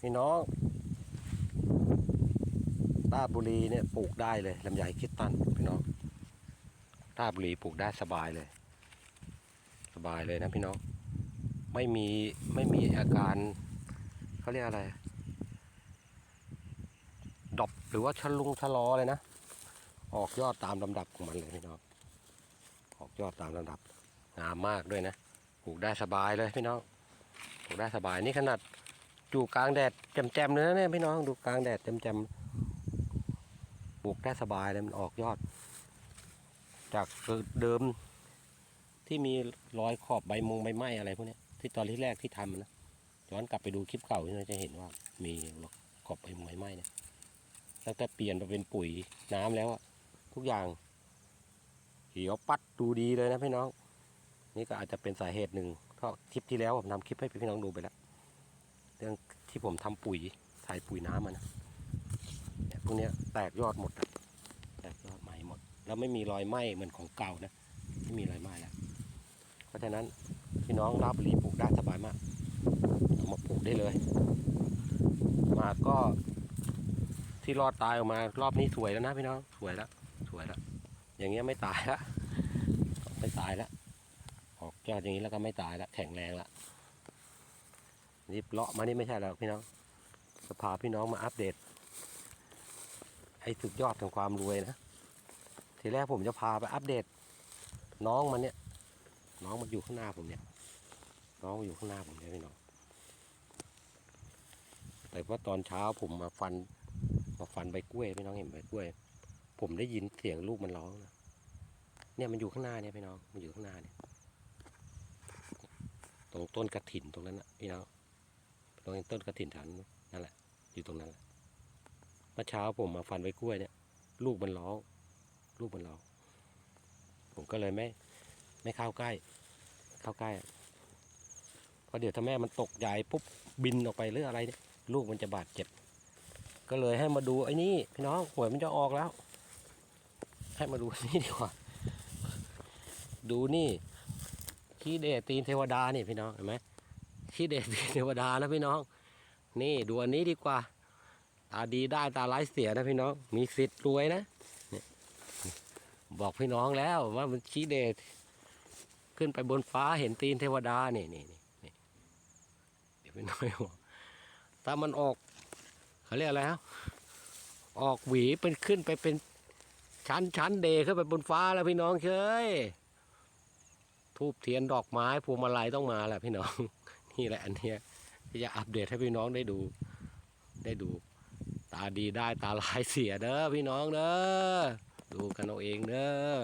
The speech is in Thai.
พี่น้องราบุรีเนี่ยปลูกได้เลยลำไยคิดตันพี่น้องราบุรีปลูกได้สบายเลย สบายเลยนะพี่น้อง ไม่มีไม่มีอาการเขาเรียกอะไรดอบหรือว่าชะลุงชะลอเลยนะ ออกยอดตามลำดับของมันเลยพี่น้อง ออกยอดตามลำดับงามมากด้วยนะปลูกได้สบายเลยพี่น้องปลูกได้สบายนี่ขนาด อยู่กลางแดดแจ่มๆเลยนะเนี่ยพี่น้องดูกลางแดดแจ่มๆปลูกได้สบายเลยมันออกยอด จากเดิมที่มีรอยขอบใบมงใบไม้อะไรพวกนี้ที่ตอนที่แรกที่ทำนะย้อนกลับไปดูคลิปเก่าที่เราจะเห็นว่า มีขอบใบมงใบไม้เนี่ยตั้งแต่เปลี่ยนมาเป็นปุ๋ยน้ำแล้วอะทุกอย่างเขียวปัดดูดีเลยนะพี่น้อง นี่ก็อาจจะเป็นสาเหตุหนึ่งเพราะคลิปที่แล้วผมทำคลิปให้พี่น้องดูไปแล้ว เรื่องที่ผมทำปุ๋ยใส่ปุ๋ยน้ำมันนะเนี่ยพวกนี้แตกยอดหมดแตกยอดใหม่หมด แล้วไม่มีรอยไหม้เหมือนของเก่านะไม่มีรอยไหม้แล้วเพราะฉะนั้นพี่น้องรับรีปลูกได้สบายมากเอามาปลูกได้เลย มาก็ที่รอดตายออกมารอบนี้สวยแล้วนะพี่น้องสวยแล้วสวยแล้วอย่างเงี้ยไม่ตายละไม่ตายละออกยอดอย่างนี้แล้วก็ไม่ตายละแข็งแรงละ นี่เลาะมานี่ไม่ใช่แล้วพี่น้องจะพาพี่น้องมาอัปเดตไอ้สุดยอดของความรวยนะ ทีแรกผมจะพาไปอัปเดต น้องมันเนี่ย น้องมันอยู่ข้างหน้าผมเนี่ย น้องมันอยู่ข้างหน้าผมเนี่ยพี่น้อง แต่ว่าตอนเช้าผมมาฟันมาฟันใบกล้วยพี่น้องเห็นใบกล้วย ผมได้ยินเสียงลูกมันร้องนะเนี่ยมันอยู่ข้างหน้าเนี่ยพี่น้อง มันอยู่ข้างหน้าเนี่ย ตรงต้นกระถินตรงนั้นนะพี่น้อง ตรงต้นกระถิ่นฐานนั่นแหละ อยู่ตรงนั้นแหละเมื่อเช้าผมมาฟันใบกล้วยเนี่ย ลูกมันร้องลูกมันร้องผมก็เลยไม่ ไม่เข้าใกล้ เข้าใกล้เพราะเดี๋ยวถ้าแม่มันตกใหญ่ปุ๊บบินออกไปหรืออะไรเนี่ยลูกมันจะบาดเจ็บ ก็เลยให้มาดูไอ้นี่พี่น้องหวยมันจะออกแล้ว ให้มาดูนี่ดีกว่า ดูนี่ขี้เดตีนเทวดานี่พี่น้องเห็นไหม ขี้เดชเทวดานะพี่น้อง นี่ดูอันนี้ดีกว่า ตาดีได้ตาร้ายเสียนะพี่น้อง มีสิทธิ์รวยนะบอกพี่น้องแล้วว่ามันขี้เดชขึ้นไปบนฟ้าเห็นตีนเทวดานี่นี่นี่นี่เดี๋ยวพี่น้อยบอกถ้ามันออกเขาเรียกอะไรฮะออกหวีเป็นขึ้นไปเป็นชั้นชั้นเดขึ้นไปบนฟ้าแล้วพี่น้องเชยทูบเทียนดอกไม้พวงมาลัยต้องมาแหละพี่น้อง นี่แหละอันเนี้ยที่จะอัปเดตให้พี่น้องได้ดู ได้ดู ตาดีได้ตาลายเสียเด้อพี่น้องเด้อดูกันเอาเองเด้อ